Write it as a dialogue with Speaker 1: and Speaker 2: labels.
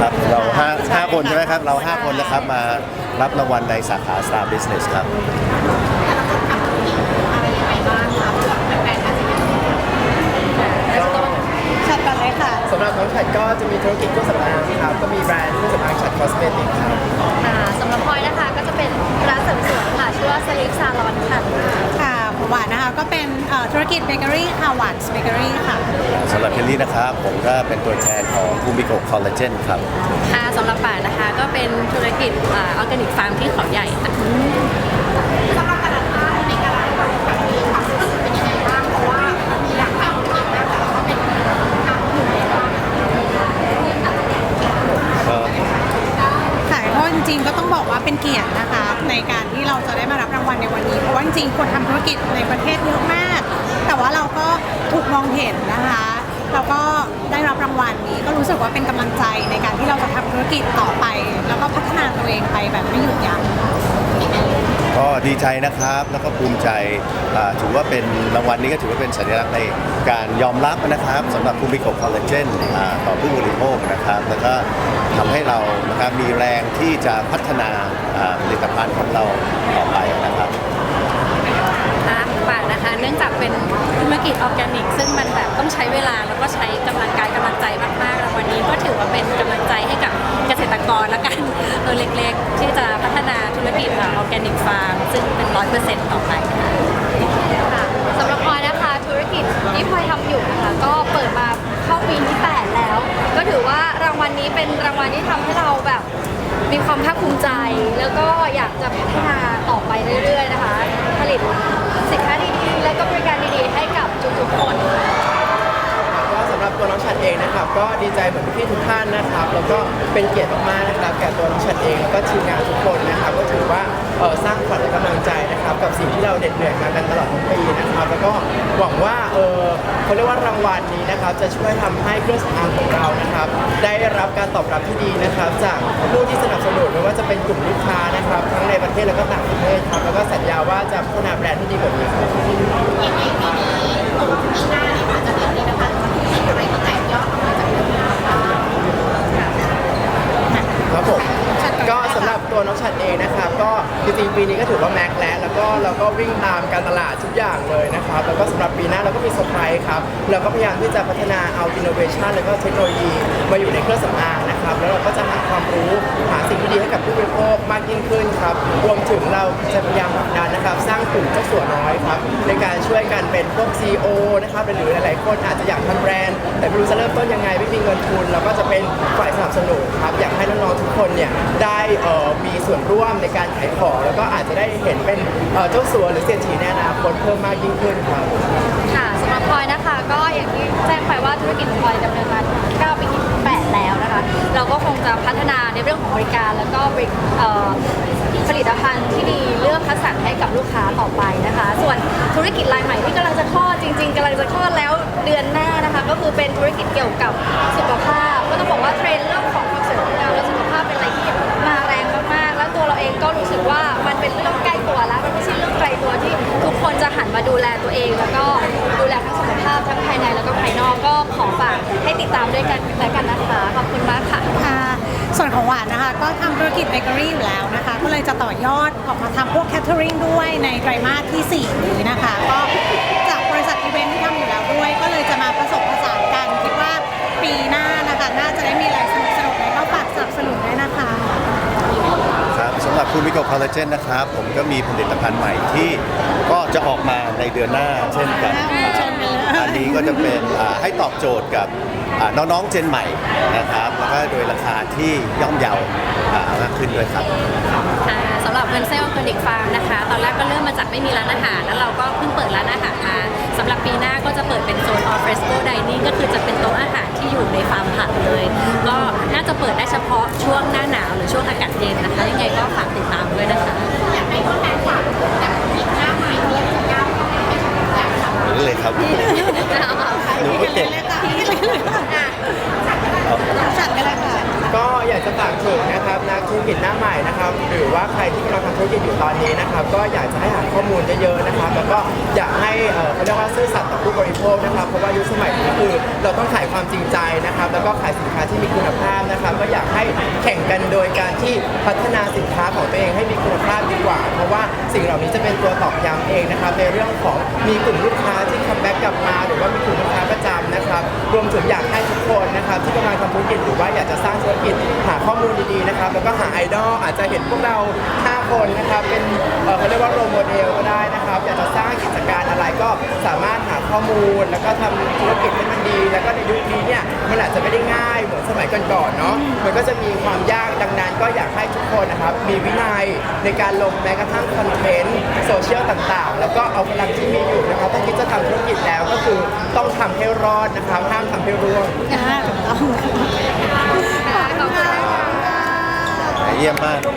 Speaker 1: ครับ เราห้าห้าคนใช่ไหมครับ เราห้าคนนะครับมารับรางวัลในสาขา Star Business ครับ
Speaker 2: ชัดก่เลยค่ะ
Speaker 3: สำหรับน้องฉัดก็จะมีธุรกิจเครื่องสำอางครับ ก็มีแบรนด์เครื่องสำอางฉัดคอสเมติกครับ
Speaker 4: อ่าสำหรับพลอยนะคะก็จะเป็นร้านเสริมสวยค่ะชื่อว่าสลิปซาลอนค่ะ
Speaker 2: ค่ะหวานนะคะ ก็เป็นเอ่อธุรกิจเบเกอรี่ค่ะหวานเบเกอรี่ค่ะ
Speaker 1: สำหรับเคลลี่นะครับ ผมก็เป็นตัวแทนของภูมิโกคอลลาเจนครับ
Speaker 4: ค่ะสำหรับป่านนะคะก็เป็นธุรกิจออร์แกนิกฟาร์มที่เขาใหญ่ค่ะ
Speaker 1: ก็
Speaker 2: ค่ะเพราะ จริงๆก็ต้องบอกว่าเป็นเกียรตินะคะ ในการที่เราจะได้มารับรางวัลในวันนี้ เพราะว่าจริงๆคนทำธุรกิจในประเทศเยอะมาก แต่ว่าเราก็ถูกมองเห็นนะคะเราก็ได้รับรางวัลนี้ก็รู้สึกว่าเป็นกำลังใจในการที่เราจะทำธุรกิจต่อไป แล้วก็พัฒนาตัวเองไปแบบไม่หยุดยั้ง
Speaker 1: ก็ดีใจนะครับแล้วก็ภูมิใจถือว่าเป็นรางวัลนี้ก็ถือว่าเป็นสัญลักษณ์ในการยอมรับนะครับสำหรับภูมิโกคอลลาเจนต่อผู้บริโภคนะครับ แล้วก็ทำให้เรานะครับมีแรงที่จะพัฒนาผลิตภัณฑ์ของเราต่อไปนะครับ
Speaker 4: ค่ะป่านนะคะ เนื่องจากเป็นธุรกิจออร์แกนิก ซึ่งมันแบบต้องใช้เวลาแล้วก็ใช้กำลังกายกำลังใจมากๆแล้ววันนี้ก็ถือว่าเป็นกำลังใจให้กับเกษตรกรแล้วกันเออเล็กๆ ที่จะพัฒนา แกนิกฟาร์ม ซึ่งเป็นร้อยเปอร์เซ็นต์ต่อไปค่ะสำหรับพลอยนะคะธุรกิจที่พลอยทำอยู่นะคะก็เปิดมาเข้าปีที่8แล้ว ก็ถือว่ารางวัลนี้เป็นรางวัลที่ทำให้เราแบบมีความภาคภูมิใจ แล้วก็อยากจะพัฒนาต่อไปเรื่อยๆนะคะ ผลิตสินค้าดีๆ และก็บริการดีๆ ให้กับทุกๆคน
Speaker 3: กับตัวน้องฉัดเองนะครับ ก็ดีใจเหมือนพี่ทุกท่านนะครับ แล้วก็เป็นเกียรติมากๆนะครับแก่ตัวน้องฉัดเองแล้วก็ทีมงานทุกคนนะครับ ก็ถือว่าเอ่อสร้างขวัญและกำลังใจนะครับ กับสิ่งที่เราเด็ดเหนื่อยมากันตลอดทั้งปีนะครับ แล้วก็หวังว่าเออเขาเรียกว่ารางวัลนี้นะครับ จะช่วยทำให้เครื่องสำอางของเรานะครับ ได้รับการตอบรับที่ดีนะครับ จากผู้ที่สนับสนุนไม่ว่าจะเป็นกลุ่มลูกค้านะครับทั้งในประเทศแล้วก็ต่างประเทศครับแล้วก็สัญญาว่าจะพัฒนาแบรนด์ที่ดีกว่านี้ครับ ครับผมก็สำหรับตัวน้องชัดเองนะครับก็จริงๆปีนี้ก็ถือว่าแม็กซ์แล้วแล้วก็เราก็วิ่งตามการตลาดทุกอย่างเลยนะครับแล้วก็สำหรับปีหน้าเราก็มีเซอร์ไพรส์ครับเราก็พยายามที่จะพัฒนาเอาอินโนเวชันแล้วก็เทคโนโลยีมาอยู่ในเครื่องสำอางนะ ครับ แล้วเราก็จะหาความรู้หาสิ่งที่ดีให้กับผู้บริโภคมากยิ่งขึ้นครับ รวมถึงเราจะพยายามผลักดันนะครับ สร้างกลุ่มเจ้าสัวน้อยครับ ในการช่วยกันเป็นพวก CEO นะครับหรือหลายๆคนอาจจะอยากทำแบรนด์ แต่ไม่รู้จะเริ่มต้นยังไงไม่มีเงินทุนเราก็จะเป็นฝ่ายสนับสนุนครับอยากให้น้องๆทุกคนเนี่ยได้เอ่อมีส่วนร่วมในการขายของแล้วก็อาจจะได้เห็นเป็นเอ่อเจ้าสัวหรือเศรษฐีในอนาคตเพิ่มมากยิ่งขึ้นครับ
Speaker 4: ค่ะสำหรับพลอยนะคะ ก็อย่างที่แจ้งไปว่าธุรกิจของพลอยดำเนินมา9ปี เราก็คงจะพัฒนาในเรื่องของบริการ แล้วก็บริผลิตภัณฑ์ที่ดีเลือกคัดสรรให้กับลูกค้าต่อไปนะคะ ส่วนธุรกิจรายใหม่ที่กำลังจะคลอดจริง ๆกำลังจะคลอดแล้วเดือนหน้านะคะ ก็คือเป็นธุรกิจเกี่ยวกับสุขภาพ ก็ต้องบอกว่าเทรนด์เรื่องของความสวยงามและสุขภาพเป็นอะไรที่มาแรงมากๆ แล้วตัวเราเองก็รู้สึกว่ามันเป็นเรื่องใกล้ตัวแล้วมันไม่ใช่เรื่องไกลตัวที่ทุกคนจะหันมาดูแลตัวเอง แล้วก็ดูแลทั้งสุขภาพทั้งภายในแล้วก็ภายนอกก็ขอฝากให้ติดตามด้วยกันแล้วกันนะ ขอบคุณมากค่ะ
Speaker 2: ค่ะส่วนของหวานนะคะก็ทำธุรกิจเบเกอรี่อยู่แล้วนะคะ ก็เลยจะต่อยอดออกมาทำพวกแคทเทอริงด้วยในไตรมาสที่ 4 นี้นะคะ ก็จากบริษัทอีเวนท์ที่ทำอยู่แล้วด้วย ก็เลยจะมาผสมผสานกันคิดว่าปีหน้านะคะน่าจะได้มีอะไรสนุกสนุกๆในก็ฝากสนับสนุนด้วยนะคะ
Speaker 1: ครับสำหรับภูมิโกคอลลาเจนนะครับ ผมก็มีผลิตภัณฑ์ใหม่ที่ก็จะออกมาในเดือนหน้าเช่นกัน
Speaker 2: อ่าเชิญเลย
Speaker 1: อันนี้ก็จะเป็นให้ตอบโจทย์กับน้องๆเจนใหม่นะครับแล้วก็โดยราคาที่ย่อมเยาอ่ามากขึ้นด้วยครับ
Speaker 4: สำหรับเวนเซลคลินิกฟาร์มนะคะ ตอนแรกก็เริ่มมาจากไม่มีร้านอาหารแล้วเราก็เพิ่งเปิดร้านอาหารมาสำหรับปีหน้าก็จะเปิดเป็นโซนออฟเฟรสโกไดนิ่งก็คือจะเป็นโต๊ะอาหารที่อยู่ในฟาร์มผักเลย ก็น่าจะเปิดได้เฉพาะช่วงหน้าหนาวหรือช่วงอากาศเย็นนะคะ ยังไงก็ฝากติดตามด้วยนะคะ
Speaker 1: นี่เลยครับ หนูก็เก่ง
Speaker 2: จัดไปเลยค่ะ
Speaker 3: ก็อยากจะฝากถึงนะครับนัก ธุรกิจหน้าใหม่นะครับ หรือว่าใครที่กำลังทำธุรกิจอยู่ตอนนี้นะครับ ก็อยากจะให้หาข้อมูลเยอะๆนะครับ แล้วก็อยากให้เอ่อเขาเรียกว่าซื่อสัตย์ต่อผู้บริโภคนะครับ เพราะว่ายุคสมัยนี้คือเราต้องขายความจริงใจนะครับ แล้วก็ขายสินค้าที่มีคุณภาพนะครับ ก็อยากให้แข่งกันโดยการที่พัฒนาสินค้าของตัวเองให้มีคุณภาพดีกว่า เพราะว่าสิ่งเหล่านี้จะเป็นตัวตอกย้ำเองนะครับในเรื่องของมีกลุ่มลูกค้าที่คัมแบ็กกลับมา หรือว่ามีกลุ่มลูกค้าประจำ นะครับ รวมถึงอยากให้ทุกคนนะครับที่กำลังทำธุรกิจหรือว่าอยากจะสร้างธุรกิจหาข้อมูลดีๆนะครับ แล้วก็หาไอดอลอาจจะเห็นพวกเรา 5 คนนะครับ เป็นเอ่อเขาเรียกว่าโรโมเดลก็ได้นะครับ อยากจะสร้างกิจการอะไรก็สามารถหาข้อมูล แล้วก็ทำธุรกิจให้มันดี แล้วก็ในยุคนี้เนี่ยมันอาจจะไม่ได้ง่ายเหมือน มัยก่อนๆเนาะมันก็จะมีความยากดังนั้น ก็อยากให้ทุกคนนะครับ มีวินัยในการลงแม้กระทั่งคอนเทนต์โซเชียลต่างๆ แล้วก็เอาพลังที่มีอยู่นะครับถ้าคิดจะทำธุรกิจแล้วก็คือต้องทำให้รอดนะครับห้ามทำให้ร่วง
Speaker 2: อ่าถูกต้อง
Speaker 4: ค่ะขอบคุณค่ะ
Speaker 1: เยี่ยมมาก
Speaker 2: ข